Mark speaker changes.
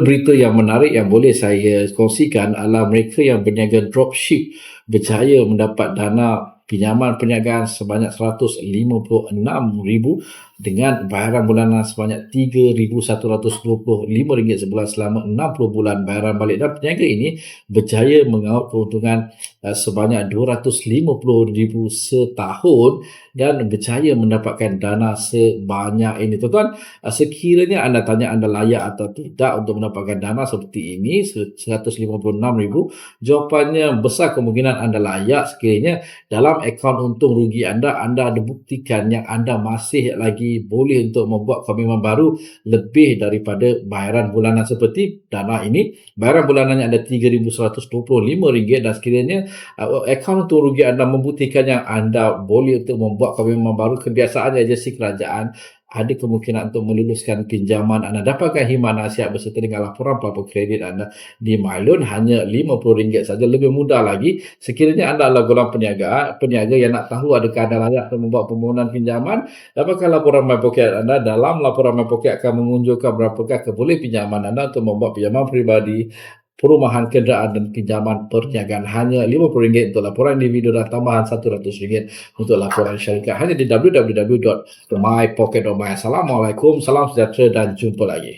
Speaker 1: berita yang menarik yang boleh saya kongsikan adalah mereka yang berniaga dropship berjaya mendapat dana pinjaman perniagaan sebanyak 156,000 dengan bayaran bulanan sebanyak RM3,125 sebulan selama 60 bulan bayaran balik dan peniaga ini berjaya mengaut keuntungan uh, sebanyak RM250,000 setahun dan berjaya mendapatkan dana sebanyak ini. Tuan-tuan, uh, sekiranya anda tanya anda layak atau tidak untuk mendapatkan dana seperti ini, RM156,000, jawapannya besar kemungkinan anda layak sekiranya dalam akaun untung rugi anda, anda ada buktikan yang anda masih lagi boleh untuk membuat komitmen baru lebih daripada bayaran bulanan seperti dana ini. Bayaran bulanannya ada RM3,125 dan sekiranya uh, akaun untung rugi anda membuktikan yang anda boleh untuk membuat komitmen baru kebiasaannya agensi kerajaan ada kemungkinan untuk meluluskan pinjaman anda. Dapatkan himan nasihat berserta dengan laporan pelapor kredit anda di MyLoan hanya RM50 saja. Lebih mudah lagi sekiranya anda adalah golongan peniaga peniaga yang nak tahu adakah anda layak untuk membuat permohonan pinjaman dapatkan laporan MyPocket anda. Dalam laporan MyPocket akan mengunjukkan berapakah keboleh pinjaman anda untuk membuat pinjaman peribadi perumahan kenderaan dan pinjaman perniagaan hanya RM50 untuk laporan individu dan tambahan RM100 untuk laporan syarikat hanya di www.mypocket.my Assalamualaikum, salam sejahtera dan jumpa lagi.